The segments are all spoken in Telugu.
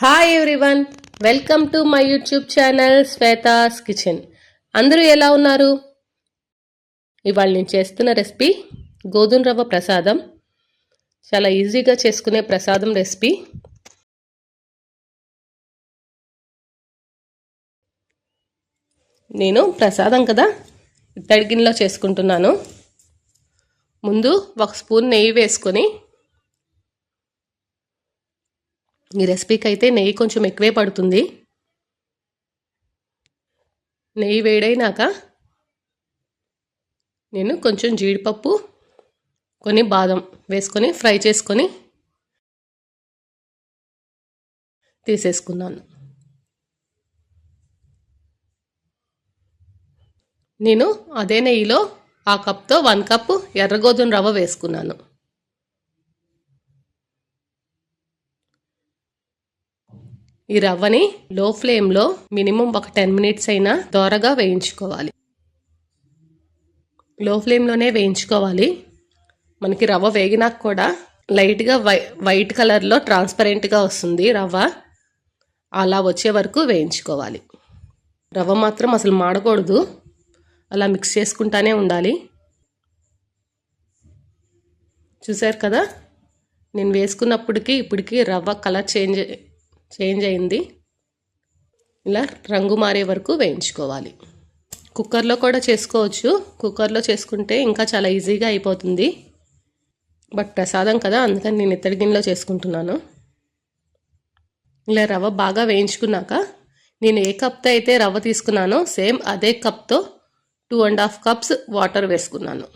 Hi everyone welcome to my YouTube channel Shweta's kitchen అందరూ ఎలా ఉన్నారు? ఇవాళ నేను చేస్తున్న రెసిపీ గోధుమ రవ్వ ప్రసాదం. చాలా ఈజీగా చేసుకునే ప్రసాదం రెసిపీ నేను ప్రసాదం కదా తడిగిన్లో చేసుకుంటున్నాను. ముందు ఒక స్పూన్ నెయ్యి వేసుకొని ఈ రెసిపీకి అయితే నెయ్యి కొంచెం ఎక్కువే పడుతుంది. నెయ్యి వేడైనాక నేను కొంచెం జీడిపప్పు కొన్ని బాదం వేసుకొని ఫ్రై చేసుకొని తీసేసుకున్నాను. నేను అదే నెయ్యిలో ఆ కప్తో వన్ కప్ ఎర్రగోధుమ రవ్వ వేసుకున్నాను. ఈ రవ్వని లో ఫ్లేమ్లో మినిమం ఒక టెన్ మినిట్స్ అయినా దోరగా వేయించుకోవాలి. లో ఫ్లేమ్లోనే వేయించుకోవాలి. మనకి రవ్వ వేగినాక కూడా లైట్గా వై వైట్ కలర్లో ట్రాన్స్పరెంట్గా వస్తుంది రవ్వ. అలా వచ్చే వరకు వేయించుకోవాలి. రవ్వ మాత్రం అసలు మాడకూడదు. అలా మిక్స్ చేసుకుంటానే ఉండాలి. చూసారు కదా? నేను వేసుకున్నప్పటికీ ఇప్పటికీ రవ్వ కలర్ చేంజ్ చేంజ్ అయింది. ఇలా రంగు మారే వరకు వేయించుకోవాలి. కుక్కర్లో కూడా చేసుకోవచ్చు. కుక్కర్లో చేసుకుంటే ఇంకా చాలా ఈజీగా అయిపోతుంది. బట్ ప్రసాదం కదా అందుకని నేను ఇత్తడి గిన్నెలో చేసుకుంటున్నాను. ఇలా రవ్వ బాగా వేయించుకున్నాక నేను ఏ కప్తో అయితే రవ్వ తీసుకున్నానో సేమ్ అదే కప్తో two and half cups water వేసుకున్నాను.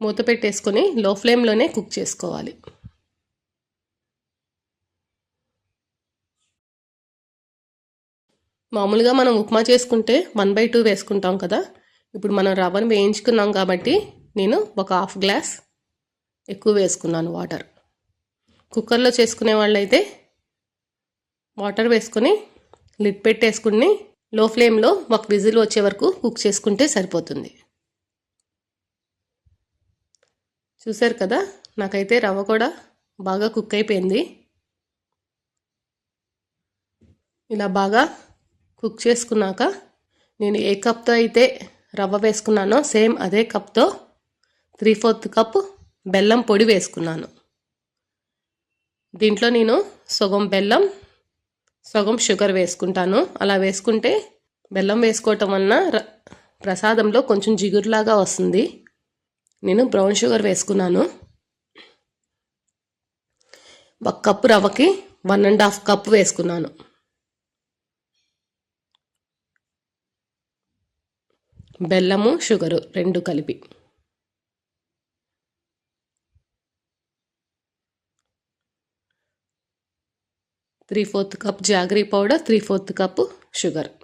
మూత పెట్టేసుకొని లో ఫ్లేమ్లోనే కుక్ చేసుకోవాలి. మామూలుగా మనం ఉప్మా చేసుకుంటే వన్ బై టూ వేసుకుంటాం కదా. ఇప్పుడు మనం రవ్వను వేయించుకున్నాం కాబట్టి నేను ఒక హాఫ్ గ్లాస్ ఎక్కువ వేసుకున్నాను వాటర్. కుక్కర్లో చేసుకునే వాళ్ళైతే వాటర్ వేసుకొని లిడ్ పెట్టేసుకుని లో ఫ్లేమ్లో ఒక విజిల్ వచ్చే వరకు కుక్ చేసుకుంటే సరిపోతుంది. చూసారు కదా? నాకైతే రవ్వ కూడా బాగా కుక్ అయిపోయింది. ఇలా బాగా కుక్ చేసుకున్నాక నేను ఏ కప్తో అయితే రవ్వ వేసుకున్నానో సేమ్ అదే కప్తో త్రీ ఫోర్త్ కప్ బెల్లం పొడి వేసుకున్నాను. దీంట్లో నేను సగం బెల్లం సగం షుగర్ వేసుకుంటాను. అలా వేసుకుంటే బెల్లం వేసుకోవటం వలన ప్రసాదంలో కొంచెం జిగురులాగా వస్తుంది. నేను బ్రౌన్ షుగర్ వేసుకున్నాను. ఒక కప్పు రవ్వకి వన్ అండ్ హాఫ్ కప్ వేసుకున్నాను. బెల్లము షుగరు రెండు కలిపి. Three fourth cup jaggery powder three fourth cup sugar.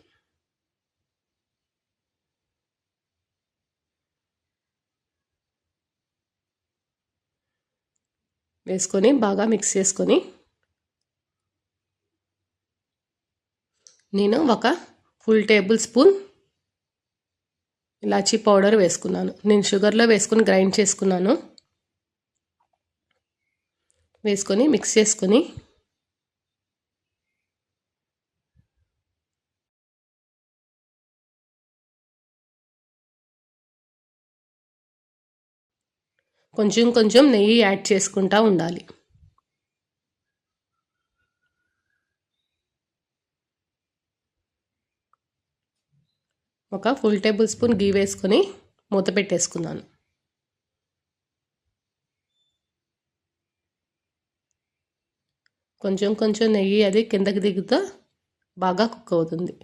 వేసుకొని బాగా మిక్స్ చేసుకొని నేను ఒక ఫుల్ టేబుల్ స్పూన్ ఇలాచీ పౌడర్ వేసుకున్నాను. నేను షుగర్లో వేసుకొని గ్రైండ్ చేసుకున్నాను. వేసుకొని మిక్స్ చేసుకొని కొంచెం కొంచెం నెయ్యి యాడ్ చేసుకుంటూ ఉండాలి. ఒక ఫుల్ టేబుల్ స్పూన్ గీ వేసుకొని మూత పెట్టేసుకున్నాను. కొంచెం కొంచెం నెయ్యి అది కిందకి దిగుతా బాగా కుక్ అవుతుంది.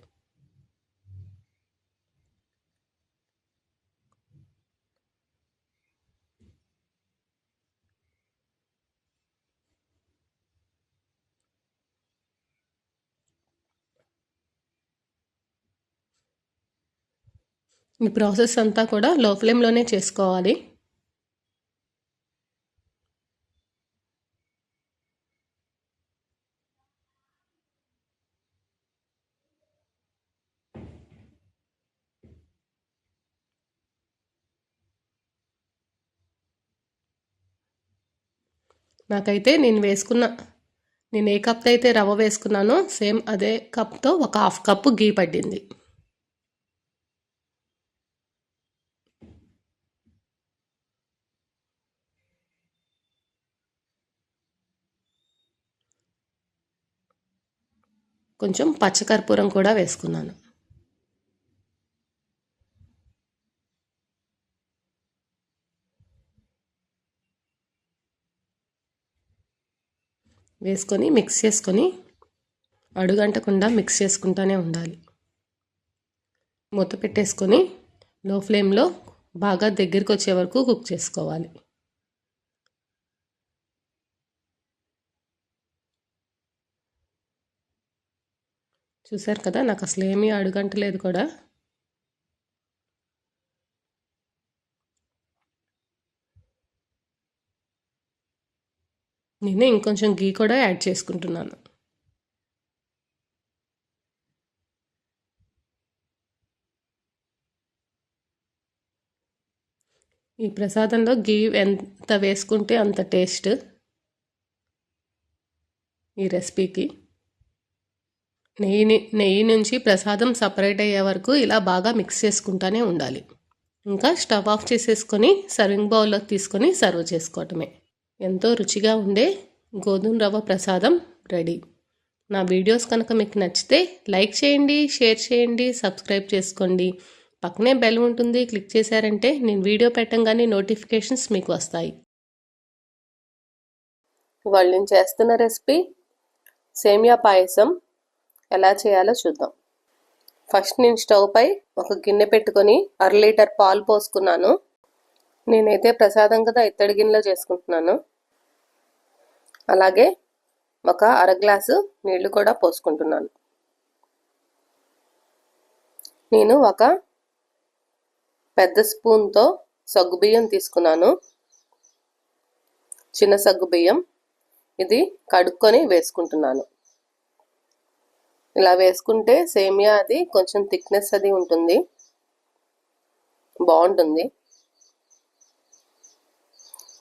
ఈ ప్రాసెస్ అంతా కూడా లో ఫ్లేమ్లోనే చేసుకోవాలి. నాకైతే నేను వేసుకున్న నేను ఏ కప్తో అయితే రవ్వ వేసుకున్నానో సేమ్ అదే కప్తో ఒక హాఫ్ కప్పు గీ పడింది కొంచెం పచ్చకర్పూరం కూడా వేసుకున్నాను. వేసుకొని మిక్స్ చేసుకొని అడుగంటకుండా మిక్స్ చేసుకుంటూనే ఉండాలి. మూత పెట్టేసుకొని లో ఫ్లేమ్లో బాగా దగ్గరికి వచ్చే వరకు కుక్ చేసుకోవాలి. చూసారు కదా? నాకు అసలు ఏమీ అడుగంటలేదు కూడా. నేను ఇంకొంచెం గీ కూడా యాడ్ చేసుకుంటున్నాను. ఈ ప్రసాదంలో గీ ఎంత వేసుకుంటే అంత టేస్ట్ ఈ రెసిపీకి. నెయ్యి నెయ్యి నుంచి ప్రసాదం సపరేట్ అయ్యే వరకు ఇలా బాగా మిక్స్ చేసుకుంటూనే ఉండాలి. ఇంకా స్టవ్ ఆఫ్ చేసేసుకొని సర్వింగ్ బౌల్లోకి తీసుకొని సర్వ్ చేసుకోవటమే. ఎంతో రుచిగా ఉండే గోధుమ రవ్వ ప్రసాదం రెడీ. నా వీడియోస్ కనుక మీకు నచ్చితే లైక్ చేయండి షేర్ చేయండి సబ్స్క్రైబ్ చేసుకోండి. పక్కనే బెల్ ఉంటుంది క్లిక్ చేశారంటే నేను వీడియో పెట్టంగానే నోటిఫికేషన్స్ మీకు వస్తాయి. వాళ్ళు నేను చేస్తున్న రెసిపీ సేమియా పాయసం. ఎలా చేయాలో చూద్దాం. ఫస్ట్ నేను స్టవ్ పై ఒక గిన్నె పెట్టుకొని అర లీటర్ పాలు పోసుకున్నాను. నేనైతే ప్రసాదం కదా ఇత్తడి గిన్నెలో చేసుకుంటున్నాను. అలాగే ఒక అర గ్లాసు నీళ్ళు కూడా పోసుకుంటున్నాను. నేను ఒక పెద్ద స్పూన్తో సగ్గుబియ్యం తీసుకున్నాను. చిన్న సగ్గుబియ్యం ఇది కడుక్కొని వేసుకుంటున్నాను. ఇలా వేసుకుంటే సేమియా అది కొంచెం థిక్నెస్ అది ఉంటుంది. బాగుంటుంది.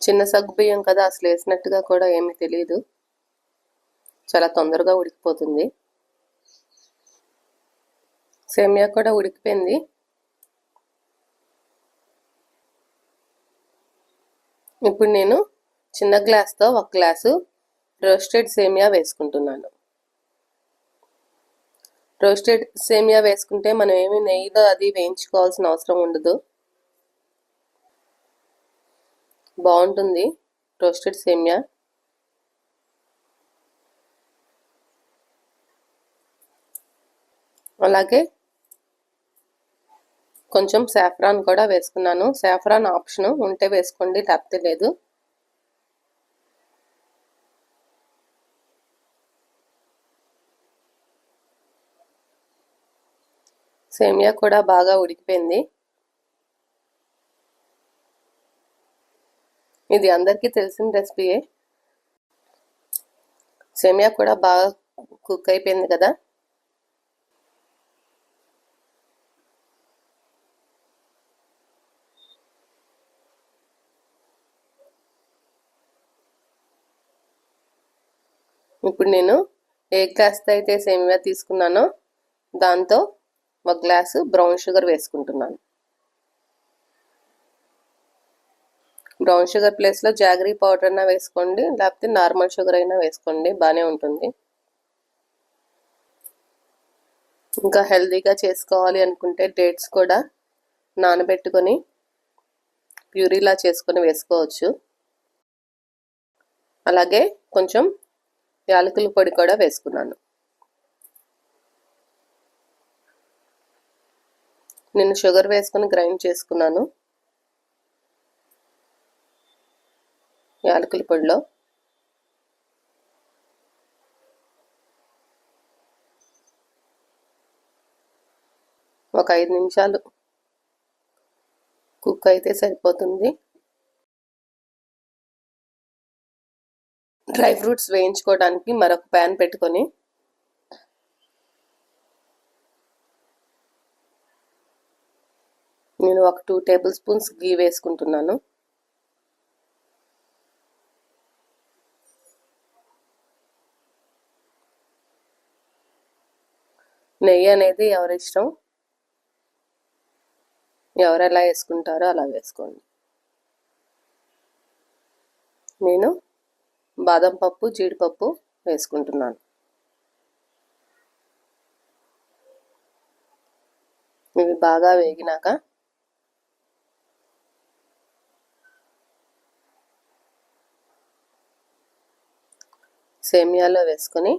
చిన్న సగ్గు బియ్యం కదా అసలు వేసినట్టుగా కూడా ఏమీ తెలియదు చాలా తొందరగా ఉడికిపోతుంది. సేమియా కూడా ఉడికిపోయింది. ఇప్పుడు నేను చిన్న గ్లాస్తో ఒక గ్లాసు రోస్టెడ్ సేమియా వేసుకుంటున్నాను. రోస్టెడ్ సేమియా వేసుకుంటే మనం ఏమి నెయ్యిలో అది వేయించుకోవాల్సిన అవసరం ఉండదు. బాగుంటుంది రోస్టెడ్ సేమియా. అలాగే కొంచెం సాఫ్రాన్ కూడా వేసుకున్నాను. సాఫ్రాన్ ఆప్షన్ ఉంటే వేసుకోండి లేకపోతే లేదు. సేమియా కూడా బాగా ఉడికిపోయింది. ఇది అందరికీ తెలిసిన రెసిపీయే సేమియా కూడా బాగా కుక్ అయిపోయింది కదా. ఇప్పుడు నేను ఏ గ్లాస్తో అయితే సేమియా తీసుకున్నానో దాంతో ఒక గ్లాసు బ్రౌన్ షుగర్ వేసుకుంటున్నాను. బ్రౌన్ షుగర్ ప్లేస్లో జాగరీ పౌడర్ అయినా వేసుకోండి లేకపోతే నార్మల్ షుగర్ అయినా వేసుకోండి బాగానే ఉంటుంది. ఇంకా హెల్దీగా చేసుకోవాలి అనుకుంటే డేట్స్ కూడా నానబెట్టుకొని ప్యూరీలా చేసుకొని వేసుకోవచ్చు. అలాగే కొంచెం యాలకుల పొడి కూడా వేసుకున్నాను. నేను షుగర్ వేసుకొని గ్రైండ్ చేసుకున్నాను. యాలకుల పొడిలో. ఒక ఐదు నిమిషాలు కుక్ అయితే సరిపోతుంది. డ్రై ఫ్రూట్స్ వేయించుకోవడానికి మరొక ప్యాన్ పెట్టుకొని నేను ఒక టూ టేబుల్ స్పూన్స్ గీ వేసుకుంటున్నాను. నెయ్యి అనేది ఎవరి ఇష్టం? ఎవరు ఎలా వేసుకుంటారో అలా వేసుకోండి. నేను బాదం పప్పు జీడిపప్పు వేసుకుంటున్నాను. ఇవి బాగా వేగినాక సేమియాలో వేసుకొని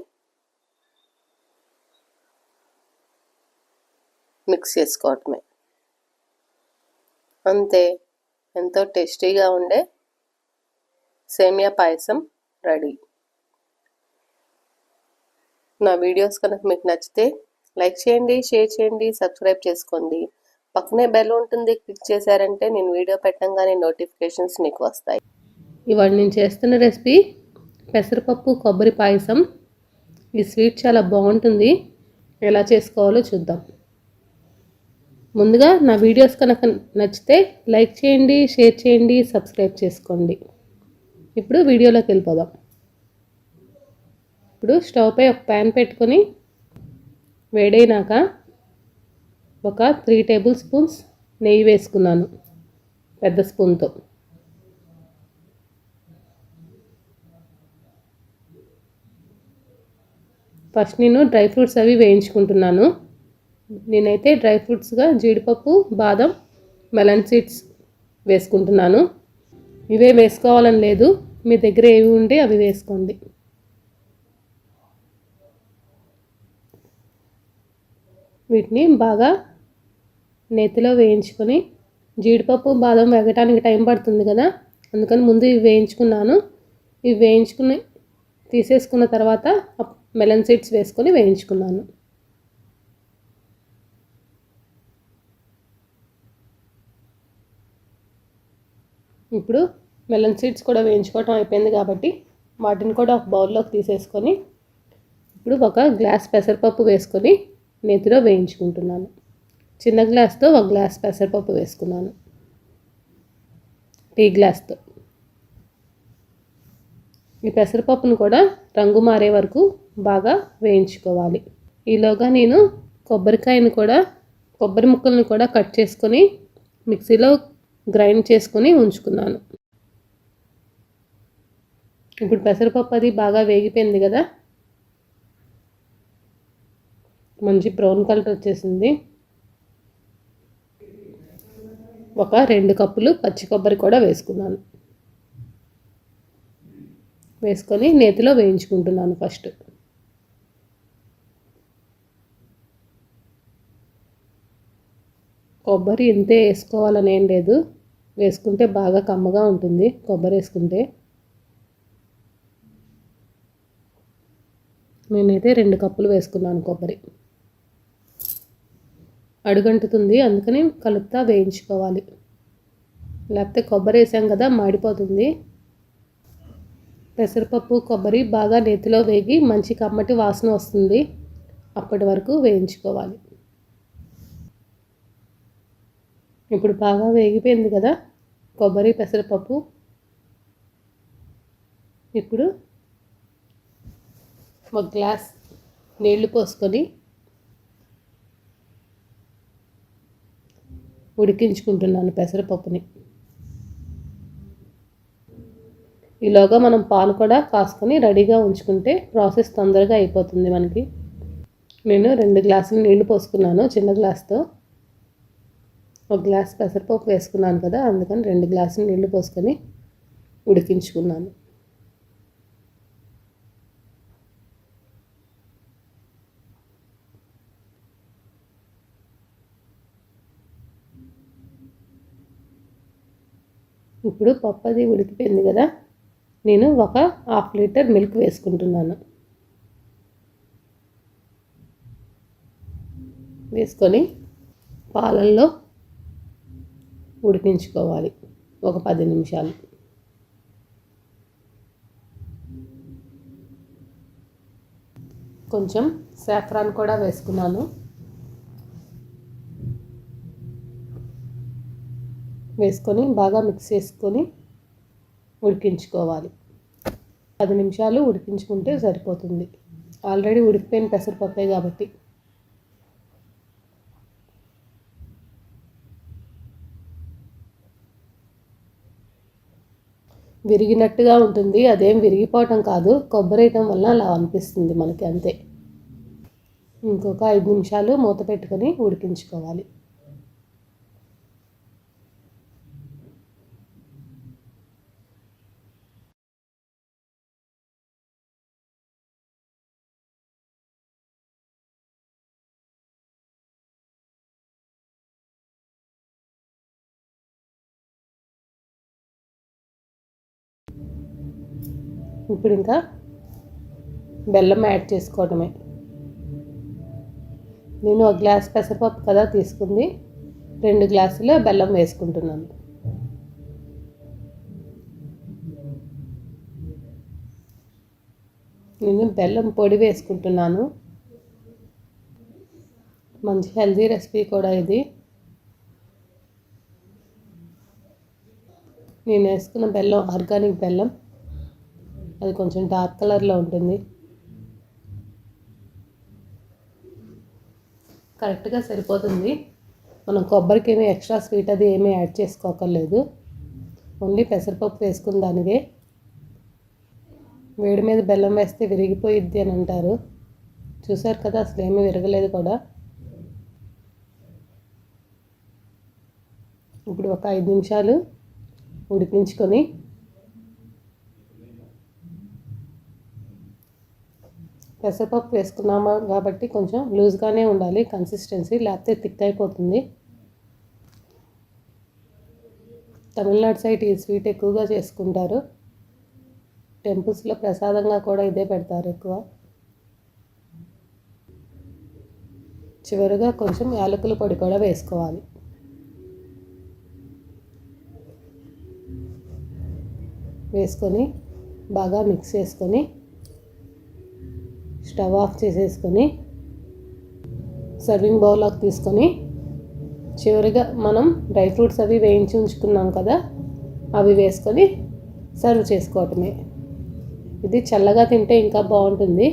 మిక్స్ చేసుకోవటమే. అంతే ఎంతో టేస్టీగా ఉండే సేమియా పాయసం రెడీ. నా వీడియోస్ కనుక మీకు నచ్చితే లైక్ చేయండి షేర్ చేయండి సబ్స్క్రైబ్ చేసుకోండి. పక్కనే బెల్ ఉంటుంది క్లిక్ చేశారంటే నేను వీడియో పెట్టంగానే నోటిఫికేషన్స్ మీకు వస్తాయి. ఇవాళ నేను చేస్తున్న రెసిపీ పెసరపప్పు కొబ్బరి పాయసం. ఈ స్వీట్ చాలా బాగుంటుంది. ఎలా చేసుకోవాలో చూద్దాం. ముందుగా నా వీడియోస్ కనుక నచ్చితే లైక్ చేయండి షేర్ చేయండి సబ్స్క్రైబ్ చేసుకోండి. ఇప్పుడు వీడియోలోకి వెళ్ళిపోదాం. ఇప్పుడు స్టవ్పై ఒక ప్యాన్ పెట్టుకొని వేడైనాక ఒక త్రీ టేబుల్ స్పూన్స్ నెయ్యి వేసుకున్నాను పెద్ద స్పూన్తో. ఫస్ట్ నేను డ్రై ఫ్రూట్స్ అవి వేయించుకుంటున్నాను. నేనైతే డ్రై ఫ్రూట్స్గా జీడిపప్పు బాదం మెలన్ సీడ్స్ వేసుకుంటున్నాను. ఇవే వేసుకోవాలని లేదు. మీ దగ్గర ఏవి ఉంటే అవి వేసుకోండి. వీటిని బాగా నేతిలో వేయించుకొని జీడిపప్పు బాదం వేగటానికి టైం పడుతుంది కదా? అందుకని ముందు ఇవి వేయించుకున్నాను. ఇవి వేయించుకుని తీసేసుకున్న తర్వాత మెలన్ సీడ్స్ వేసుకొని వేయించుకున్నాను. ఇప్పుడు మెలన్ సీడ్స్ కూడా వేయించుకోవటం అయిపోయింది కాబట్టి వాటిని కూడా ఒక బౌల్లోకి తీసేసుకొని ఇప్పుడు ఒక గ్లాస్ పెసరపప్పు వేసుకొని నేతిలో వేయించుకుంటున్నాను. చిన్న గ్లాస్తో ఒక గ్లాస్ పెసరపప్పు వేసుకున్నాను. టీ గ్లాస్తో. ఈ పెసరపప్పును కూడా రంగు మారే వరకు బాగా వేయించుకోవాలి. ఈలోగా నేను కొబ్బరికాయను కూడా కొబ్బరి ముక్కలను కూడా కట్ చేసుకొని మిక్సీలో గ్రైండ్ చేసుకొని ఉంచుకున్నాను. ఇప్పుడు పెసరపప్పు అది బాగా వేగిపోయింది కదా. మంచి బ్రౌన్ కలర్ వచ్చేసింది. ఒక రెండు కప్పులు పచ్చి కొబ్బరి కూడా వేసుకున్నాను. వేసుకొని నేతిలో వేయించుకుంటున్నాను ఫస్ట్. కొబ్బరి ఇంతే వేసుకోవాలని ఏం లేదు. వేసుకుంటే బాగా కమ్మగా ఉంటుంది కొబ్బరి వేసుకుంటే. నేనైతే రెండు కప్పులు వేసుకున్నాను కొబ్బరి. అడుగంటుతుంది అందుకని కలుపుతా వేయించుకోవాలి. లేకపోతే కొబ్బరి వేసాం కదా మాడిపోతుంది. పెసరపప్పు కొబ్బరి బాగా నేతిలో వేగి మంచి కమ్మటి వాసన వస్తుంది. అప్పటి వరకు వేయించుకోవాలి. ఇప్పుడు బాగా వేగిపోయింది కదా? కొబ్బరి పెసరపప్పు. ఇప్పుడు ఒక గ్లాస్ నీళ్ళు పోసుకొని ఉడికించుకుంటున్నాను పెసరపప్పుని. ఈలోగా మనం పాలు కూడా కాసుకొని రెడీగా ఉంచుకుంటే ప్రాసెస్ తొందరగా అయిపోతుంది మనకి. నేను రెండు గ్లాసులు నీళ్ళు పోసుకున్నాను చిన్న గ్లాస్తో. ఒక గ్లాస్ పెసరపప్పు వేసుకున్నాను కదా అందుకని రెండు గ్లాసులు నీళ్ళు పోసుకొని ఉడికించుకున్నాను. ఇప్పుడు పప్పు అది ఉడికిపోయింది కదా. నేను ఒక హాఫ్ లీటర్ మిల్క్ వేసుకుంటున్నాను. వేసుకొని పాలల్లో ఉడికించుకోవాలి ఒక పది నిమిషాలు. కొంచెం సాఫ్రాన్ కూడా వేసుకున్నాను. వేసుకొని బాగా మిక్స్ చేసుకొని ఉడికించుకోవాలి. పది నిమిషాలు ఉడికించుకుంటే సరిపోతుంది. ఆల్రెడీ ఉడికిపోయిన పెసరపప్పే కాబట్టి. విరిగినట్టుగా ఉంటుంది. అదేం విరిగిపోవటం కాదు. కొబ్బరి వేయటం వల్ల అలా అనిపిస్తుంది మనకి అంతే. ఇంకొక ఐదు నిమిషాలు మూత పెట్టుకొని ఉడికించుకోవాలి. ఇప్పుడు ఇంకా బెల్లం యాడ్ చేసుకోవడమే. నేను ఒక గ్లాస్ పెసరపప్పు కదా తీసుకుంది. రెండు గ్లాసులు బెల్లం వేసుకుంటున్నాను. నేను బెల్లం పొడి వేసుకుంటున్నాను. మంచి హెల్దీ రెసిపీ కూడా ఇది. నేను వేసుకున్న బెల్లం ఆర్గానిక్ బెల్లం అది కొంచెం డార్క్ కలర్లో ఉంటుంది. కరెక్ట్గా సరిపోతుంది. మనం కొబ్బరికి ఏమీ ఎక్స్ట్రా స్వీట్ అది ఏమీ యాడ్ చేసుకోకర్లేదు. ఓన్లీ పెసరపప్పు వేసుకున్న దానివే. వేడి మీద బెల్లం వేస్తే విరిగిపోయిద్ది అని అంటారు. చూసారు కదా అసలు ఏమీ విరగలేదు కూడా. ఇప్పుడు ఒక ఐదు నిమిషాలు ఉడికించుకొని పెసరపప్పు వేసుకున్నాము కాబట్టి కొంచెం లూజ్గానే ఉండాలి కన్సిస్టెన్సీ లేకపోతే థిక్ అయిపోతుంది తమిళనాడు సైడ్ ఈ స్వీట్ ఎక్కువగా చేసుకుంటారు. టెంపుల్స్లో ప్రసాదంగా కూడా ఇదే పెడతారు ఎక్కువ. చివరిగా కొంచెం యాలకుల పొడి కూడా వేసుకోవాలి. వేసుకొని బాగా మిక్స్ చేసుకొని స్టవ్ ఆఫ్ చేసేసుకొని సర్వింగ్ బౌల్లోకి తీసుకొని చివరిగా మనం డ్రై ఫ్రూట్స్ అవి వేయించి ఉంచుకున్నాం కదా అవి వేసుకొని సర్వ్ చేసుకోవటమే. ఇది చల్లగా తింటే ఇంకా బాగుంటుంది.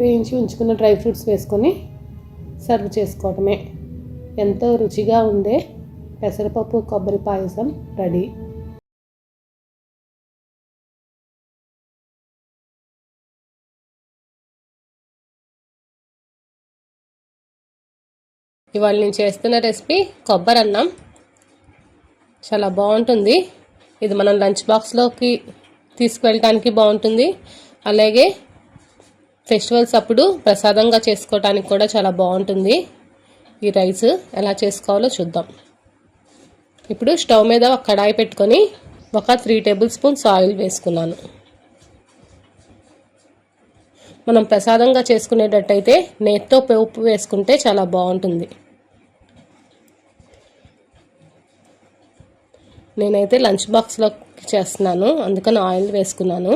వేయించి ఉంచుకున్న డ్రై ఫ్రూట్స్ వేసుకొని సర్వ్ చేసుకోవటమే. ఎంతో రుచిగా ఉండే పెసరపప్పు కొబ్బరి పాయసం రెడీ. ఇవాళ నేను చేస్తున్న రెసిపీ కొబ్బరి అన్నం. చాలా బాగుంటుంది. ఇది మనం లంచ్ బాక్స్లోకి తీసుకువెళ్ళటానికి బాగుంటుంది. అలాగే ఫెస్టివల్స్ అప్పుడు ప్రసాదంగా చేసుకోవటానికి కూడా చాలా బాగుంటుంది. ఈ రైస్ ఎలా చేసుకోవాలో చూద్దాం. ఇప్పుడు స్టవ్ మీద ఒక కడాయి పెట్టుకొని ఒక త్రీ టేబుల్ స్పూన్స్ ఆయిల్ వేసుకున్నాను. మనం ప్రసాదంగా చేసుకునేటట్టయితే నేత్తో ఉప్పు వేసుకుంటే చాలా బాగుంటుంది. నేనైతే లంచ్ బాక్స్లో చేస్తున్నాను అందుకని ఆయిల్ వేసుకున్నాను.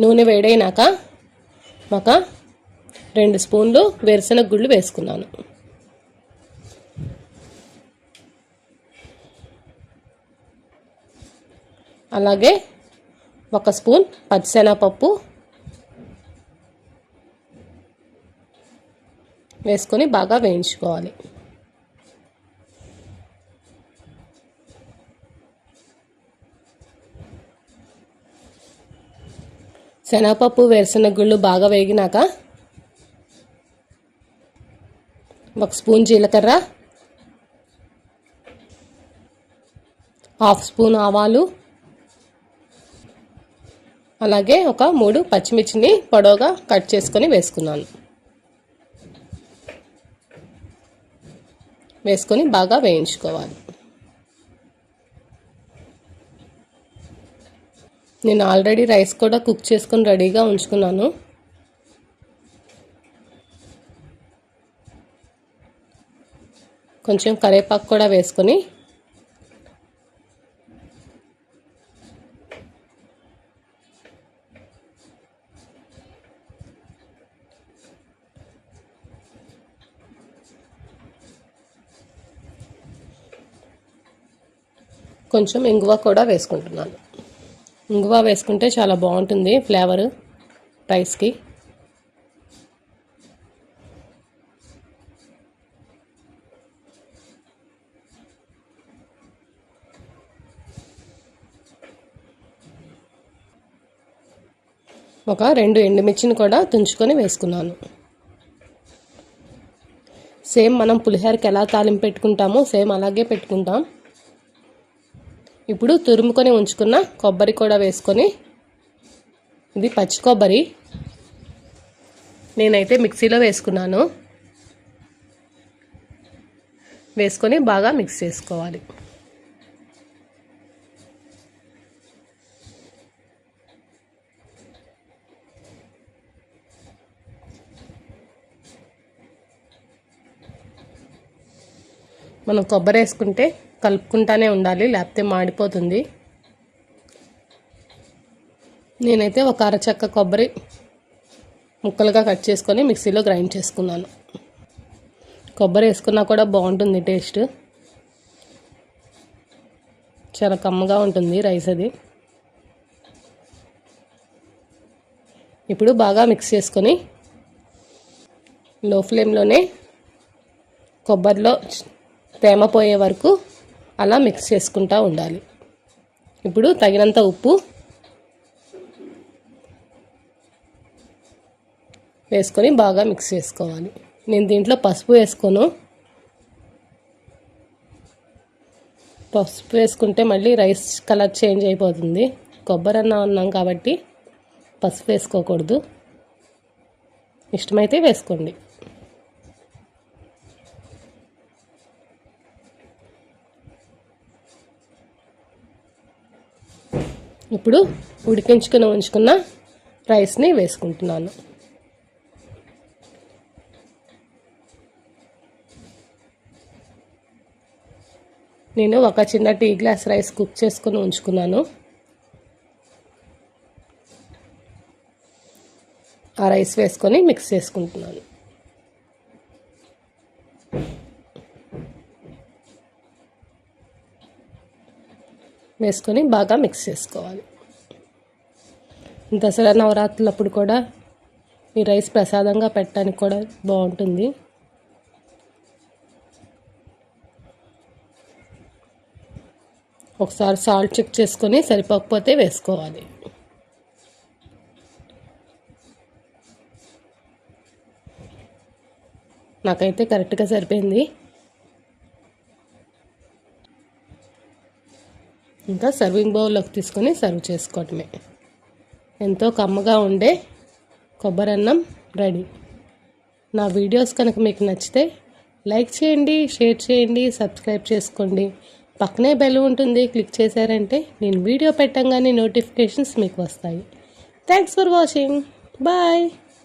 నూనె వేడైనాక ఒక రెండు స్పూన్లు వేరుశనగ గుళ్ళు వేసుకున్నాను. అలాగే ఒక స్పూన్ పచ్చిశనగపప్పు వేసుకొని బాగా వేయించుకోవాలి. శనగపప్పు వేరుశనగ గుళ్ళు బాగా వేగినాక ఒక స్పూన్ జీలకర్ర హాఫ్ స్పూన్ ఆవాలు అలాగే ఒక మూడు పచ్చిమిర్చిని పొడవుగా కట్ చేసుకొని వేసుకున్నాను. వేసుకొని బాగా వేయించుకోవాలి. నేను ఆల్రెడీ రైస్ కూడా కుక్ చేసుకొని రెడీగా ఉంచుకున్నాను. కొంచెం కరేపాకు కూడా వేసుకొని కొంచెం ఇంగువ కూడా వేసుకుంటున్నాను. ఇంగువ వేసుకుంటే చాలా బాగుంటుంది ఫ్లేవర్ రైస్కి. ఒక రెండు ఎండుమిర్చిని కూడా తుంచుకొని వేసుకున్నాను. సేమ్ మనం పులిహోరకి ఎలా తాలింపు పెట్టుకుంటామో సేమ్ అలాగే పెట్టుకుంటాం. ఇప్పుడు తురుముకొని ఉంచుకున్న కొబ్బరి కూడా వేసుకొని ఇది పచ్చి కొబ్బరి. నేనైతే మిక్సీలో వేసుకున్నాను. వేసుకొని బాగా మిక్స్ చేసుకోవాలి. మనం కొబ్బరి వేసుకుంటే కలుపుకుంటానే ఉండాలి లేకపోతే మాడిపోతుంది. నేనైతే ఒక అరచక్క కొబ్బరి ముక్కలుగా కట్ చేసుకొని మిక్సీలో గ్రైండ్ చేసుకున్నాను. కొబ్బరి వేసుకున్నా కూడా బాగుంటుంది టేస్ట్. చాలా కమ్మగా ఉంటుంది రైస్ అది. ఇప్పుడు బాగా మిక్స్ చేసుకొని లో ఫ్లేమ్లోనే కొబ్బరిలో తేమ పోయే వరకు అలా మిక్స్ చేసుకుంటూ ఉండాలి. ఇప్పుడు తగినంత ఉప్పు వేసుకొని బాగా మిక్స్ చేసుకోవాలి. నేను దీంట్లో పసుపు వేసుకోను. పసుపు వేసుకుంటే మళ్ళీ రైస్ కలర్ చేంజ్ అయిపోతుంది. కొబ్బరి అన్నం అన్నాం కాబట్టి పసుపు వేసుకోకూడదు. ఇష్టమైతే వేసుకోండి. ఇప్పుడు ఉడికించుకుని ఉంచుకున్న రైస్ని వేసుకుంటున్నాను. నేను ఒక చిన్న టీ గ్లాస్ రైస్ కుక్ చేసుకుని ఉంచుకున్నాను. ఆ రైస్ వేసుకొని మిక్స్ చేసుకుంటున్నాను. వేసుకొని బాగా మిక్స్ చేసుకోవాలి. దసరా నవరాత్రులప్పుడు కూడా ఈ రైస్ ప్రసాదంగా పెట్టడానికి కూడా బాగుంటుంది. ఒకసారి సాల్ట్ చెక్ చేసుకొని సరిపోకపోతే వేసుకోవాలి. నాకైతే కరెక్ట్గా సరిపోయింది. ఇంకా సర్వింగ్ బౌల్లోకి తీసుకొని సర్వ్ చేసుకోవటమే. ఎంతో కమ్మగా ఉండే కొబ్బరి అన్నం రెడీ. నా వీడియోస్ కనుక మీకు నచ్చితే లైక్ చేయండి షేర్ చేయండి సబ్స్క్రైబ్ చేసుకోండి. పక్కనే బెల్ ఉంటుంది క్లిక్ చేశారంటే నేను వీడియో పెట్టంగానే నోటిఫికేషన్స్ మీకు వస్తాయి. Thanks for watching bye